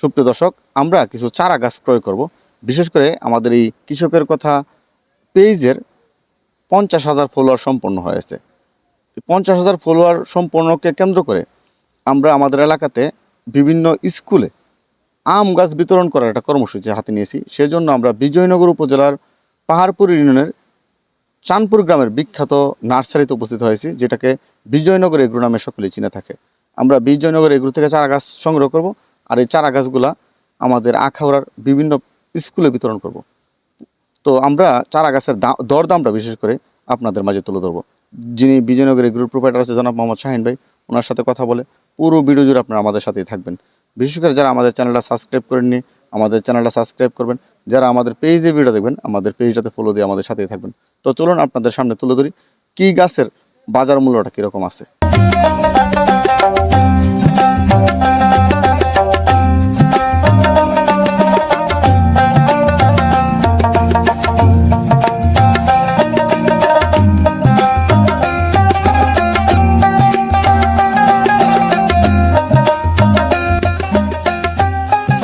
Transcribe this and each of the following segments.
সুপ্রিয় দর্শক, আমরা কিছু চারা গাছ ক্রয় করব। বিশেষ করে আমাদের এই কৃষকের কথা পেজের পঞ্চাশ হাজার ফলোয়ার সম্পন্ন হয়েছে। পঞ্চাশ হাজার ফলোয়ার সম্পন্নকে কেন্দ্র করে আমরা আমাদের এলাকাতে বিভিন্ন স্কুলে আম গাছ বিতরণ করার একটা কর্মসূচি হাতে নিয়েছি। সেজন্য আমরা বিজয়নগর উপজেলার পাহাড়পুর ইউনিয়নের চাঁদপুর গ্রামের বিখ্যাত নার্সারিতে উপস্থিত হয়েছি, যেটাকে বিজয়নগর এগ্রো নামে সকলেই চিনে থাকে। আমরা বিজয়নগর এগ্রো থেকে চারা গাছ সংগ্রহ করব। আর এই চারা গাছগুলা আমাদের আখাউড়ার বিভিন্ন স্কুলে বিতরণ করব। তো আমরা চারা গাছের দরদামটা বিশেষ করে আপনাদের মাঝে তুলে ধরবো। যিনি বিজয়নগরের গ্রুপ প্রোপাইটার আছে জনাব মোহাম্মদ শাহিন ভাই, ওনার সাথে কথা বলে পুরো ভিডিও জুড়ে আপনারা আমাদের সাথেই থাকবেন। বিশেষ করে যারা আমাদের চ্যানেলটা সাবস্ক্রাইব করেননি, আমাদের চ্যানেলটা সাবস্ক্রাইব করবেন। যারা আমাদের পেজে ভিডিও দেখবেন, আমাদের পেজটাতে ফলো দিয়ে আমাদের সাথেই থাকবেন। তো চলুন আপনাদের সামনে তুলে ধরি, কী গাছের বাজার মূল্যটা কীরকম আছে?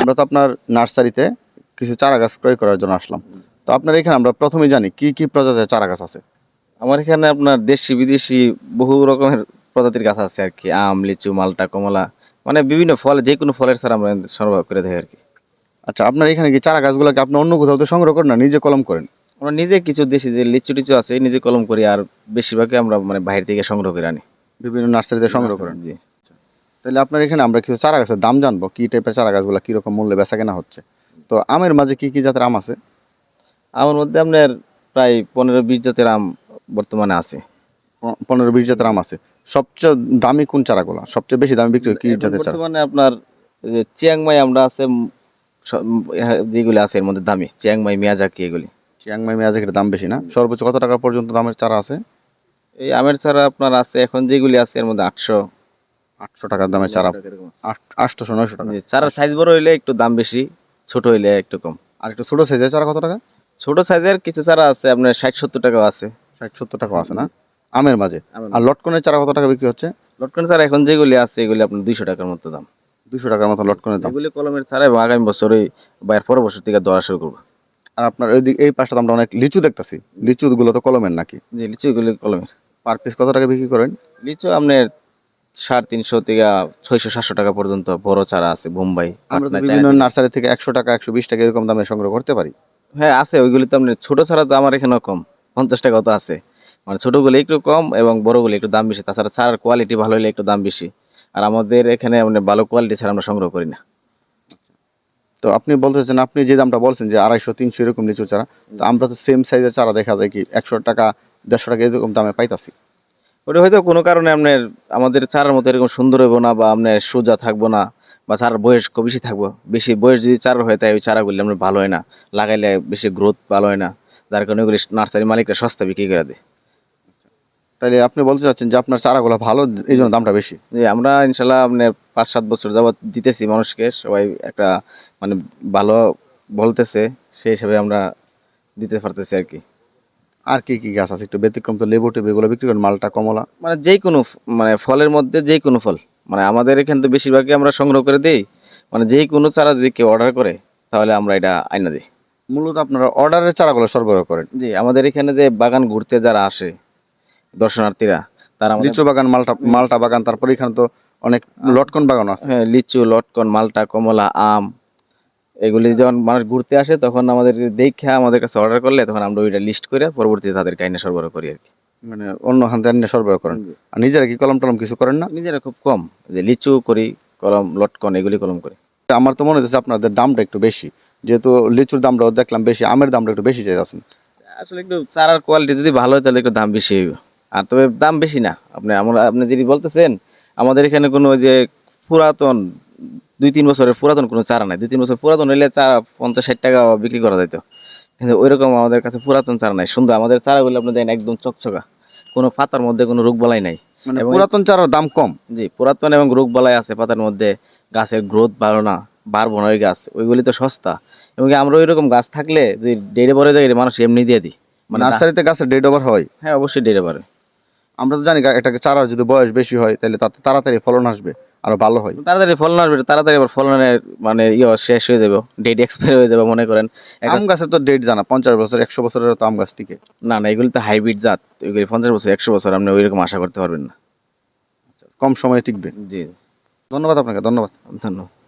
আমরা তো আপনার নার্সারিতে কিছু চারা গাছ ক্রয় করার জন্য আসলাম। তো আপনার এখানে আমরা প্রথমে জানি কি কি প্রজাতির চারা গাছ আছে? আমার এখানে আপনার দেশি বিদেশি বহু রকমের প্রজাতির গাছ আছে আর কি। আম লিচু মালটা কমলা মানে বিভিন্ন ফল যে কোনো ফলের ছাড়া আমরা সরবরাহ করে থাকি আর কি। আচ্ছা আপনার এখানে কি চারা গাছগুলোকে আপনি অন্য কোথাও তো সংগ্রহ করেন না নিজে কলম করেন? আমরা নিজে কিছু দেশি যে লিচু টিচু আছে নিজে কলম করি আর বেশিরভাগই আমরা মানে বাইরে থেকে সংগ্রহ করে আনি। বিভিন্ন নার্সারিতে সংগ্রহ করেন? জি। তাহলে আপনার এখানে আমরা কিছু চারা গাছের দাম জানব কি টাইপের চারা গাছগুলো কীরকম মূল্যে বেচা কেনা হচ্ছে? তো আমের মাঝে কি কি জাতের আম আছে? আমার মধ্যে আপনার প্রায় পনেরো বিশ জাতের আম বর্তমানে আছে। পনেরো বিশ জাতের আম আছে। সবচেয়ে দামি কোন চারাগুলো? সবচেয়ে বেশি দামি বিক্রি কি জাতের চারা? বর্তমানে আপনার যে চিয়াংমাই আমরা আছে যেগুলি আছে এর মধ্যে দামি। চিয়াংমাই মিয়াজাকি এগুলি। চিয়াংমাই মেয়াজের দাম বেশি না? সর্বোচ্চ কত টাকা পর্যন্ত দামের চারা আছে? এই আমের চারা আপনার আছে এখন যেগুলি আছে এর মধ্যে আটশো আটশো টাকার দামের চারা। আটশোশো নয়শো টাকা। চারার সাইজ বড় হইলে একটু দাম বেশি ছোট হইলে একটু কম। আর একটু ছোট সাইজের চারা কত টাকা? ছোট সাইজের কিছু চারা আছে আপনার ষাট সত্তর টাকাও আছে। ষাট সত্তর টাকা আছে না? আমের মাঝে। আর লটকনের চারা কত টাকা বিক্রি হচ্ছে? লটকন চারা এখন যেগুলি আছে এগুলি আপনার দুইশো টাকার মতো দাম। দুশো টাকার মতো লটকনের দাম। এগুলি কলমের চারা এবং আগামী বছরই বা এর পরের বছর থেকে ধরা শুরু করব। আর আপনার ওই দিক এই পাশটা আমরা অনেক লিচু দেখতেছি। লিচু গুলো তো কলমের নাকি? যে লিচু এগুলি কলমের। পার পিস কত টাকা বিক্রি করেন? লিচু আপনার সাড়ে তিনশো থেকে ছয়শো সাতশো টাকা পর্যন্ত বড় চারা আছে বোম্বাই আমরা বিভিন্ন নার্সারি থেকে একশো টাকা একশো বিশ টাকা এরকম দামে সংগ্রহ করতে পারি। হ্যাঁ আছে ওইগুলি তো আপনার ছোট ছাড়া তো আমার এখানেও কম পঞ্চাশ টাকাও তো আছে। মানে ছোটগুলো একটু কম এবং বড়গুলো একটু দাম বেশি তাছাড়া চারার কোয়ালিটি ভালো হলে একটু দাম বেশি। আর আমাদের এখানে মানে ভালো কোয়ালিটি ছাড়া আমরা সংগ্রহ করি না। তো আপনি বলতেছেন আপনি যে দামটা বলছেন যে আড়াইশো তিনশো এরকম লিচু চারা তো আমরা তো সেম সাইজের চারা দেখা যায় কি একশো টাকা দেড়শো টাকা এরকম দামে পাইতাছি। ওটা হয়তো কোনো কারণে আপনার আমাদের চারার মতো এরকম সুন্দর হইব না বা আপনার সোজা থাকব না বা চারার বয়স খুব বেশি থাকব। বেশি বয়স যদি চারার হয় তাই ওই চারাগুলি আপনার ভালো হয় না। লাগাইলে বেশি গ্রোথ ভালো হয় না। যার কারণে ওগুলি নার্সারি মালিকরা সস্তা বিক্রি করে দেয়। তাহলে আপনি বলতে চাচ্ছেন যে আপনার চারাগুলো ভালো এই জন্য দামটা বেশি? যে আমরা ইনশাল্লাহ আপনার পাঁচ সাত বছর যাবত দিতেছি মানুষকে। সবাই একটা মানে ভালো বলতেছে সেই হিসাবে আমরা দিতে পারতেছি আর কি। আর কি কি গাছ আছে? একটু ব্যতিক্রম তো লেবু টেবু এগুলো বিক্রি করেন? মালটা কমলা? মানে যে কোনো মানে ফলের মধ্যে যে কোনো ফল। মানে আমাদের এখানে তো বেশিরভাগই আমরা সংগ্রহ করে দিই। মানে যে কোনো চারা যদি কেউ অর্ডার করে তাহলে আমরা এটা আইনা দিই। মূলত আপনারা অর্ডারের চারাগুলো সরবরাহ করেন? জি আমাদের এখানে যে বাগান ঘুরতে যারা আসে দর্শনার্থীরা তারা লিচু বাগান মালটা মালটা বাগান তারপরে এখানে তো অনেক লটকন বাগান আছে। হ্যাঁ লিচু লটকন মালটা কমলা আম এগুলি যখন মানুষ ঘুরতে আসে তখন আমাদের দেখে আমাদের কাছে অর্ডার করলে তখন আমরা ওইটা লিস্ট করে পরবর্তীতে তাদের কাইনে সরবরাহ করি আর কি। মানে অন্য হাতে এনে সরবরাহ করেন। আর নিজেরা কি কলম টলম কিছু করেন না? নিজেরা খুব কম। যে লিচু করি কলম লটকন এগুলি কলম করি। আমার তো মনে হচ্ছে আপনাদের দামটা একটু বেশি। যেহেতু লিচুর দামটাও দেখলাম বেশি আমের দামটা একটু বেশি চাইছেন আসলে একটু চারার কোয়ালিটি যদি ভালো হয় তাহলে একটু দাম বেশি হইব। আর তবে দাম বেশি না। আপনি আমরা আপনি যদি বলতেছেন আমাদের এখানে কোনো ওই যে পুরাতন দুই তিন বছরের পুরাতন কোনো চারা নাই। দুই তিন বছর পুরাতন হইলে চারা পঞ্চাশ ষাট টাকা বিক্রি করা যেত কিন্তু ওইরকম আমাদের কাছে পুরাতন চারা নাই। সুন্দর আমাদের চারাগুলো আপনি দেন একদম চকচকা। কোনো পাতার মধ্যে কোনো রোগ বালাই নাই। মানে পুরাতন চারার দাম কম? জি পুরাতন এবং রোগ বালাই আছে পাতার মধ্যে। গাছের গ্রোথ ভালো না বাড়বো না ওই গাছ ওইগুলি তো সস্তা। এবং আমরা ওইরকম গাছ থাকলে যদি ডেড়ে বড় যায় মানুষ এমনি দিয়ে দিই। মানে নার্সারিতে গাছের ডেট ওভার হয়? হ্যাঁ অবশ্যই ডেড পারে আমরা তো জানি একটা চারার যদি বয়স বেশি হয় তাহলে তাতে তাড়াতাড়ি ফলন আসবে। আরও ভালো হয়। তাড়াতাড়ি ফলন আসবে তাড়াতাড়ি আবার ফলনের মানে ইয়ে শেষ হয়ে যাবে ডেট এক্সপায়ার হয়ে যাবে মনে করেন। আম গাছের তো ডেট জানা পঞ্চাশ বছর একশো বছরের তো আম গাছ টিকে। না না এগুলি তো হাইব্রিড জাত এগুলি পঞ্চাশ বছর একশো বছর আপনি ওইরকম আশা করতে পারবেন না। কম সময়ে টিকবে। জি। ধন্যবাদ আপনাকে ধন্যবাদ। ধন্যবাদ।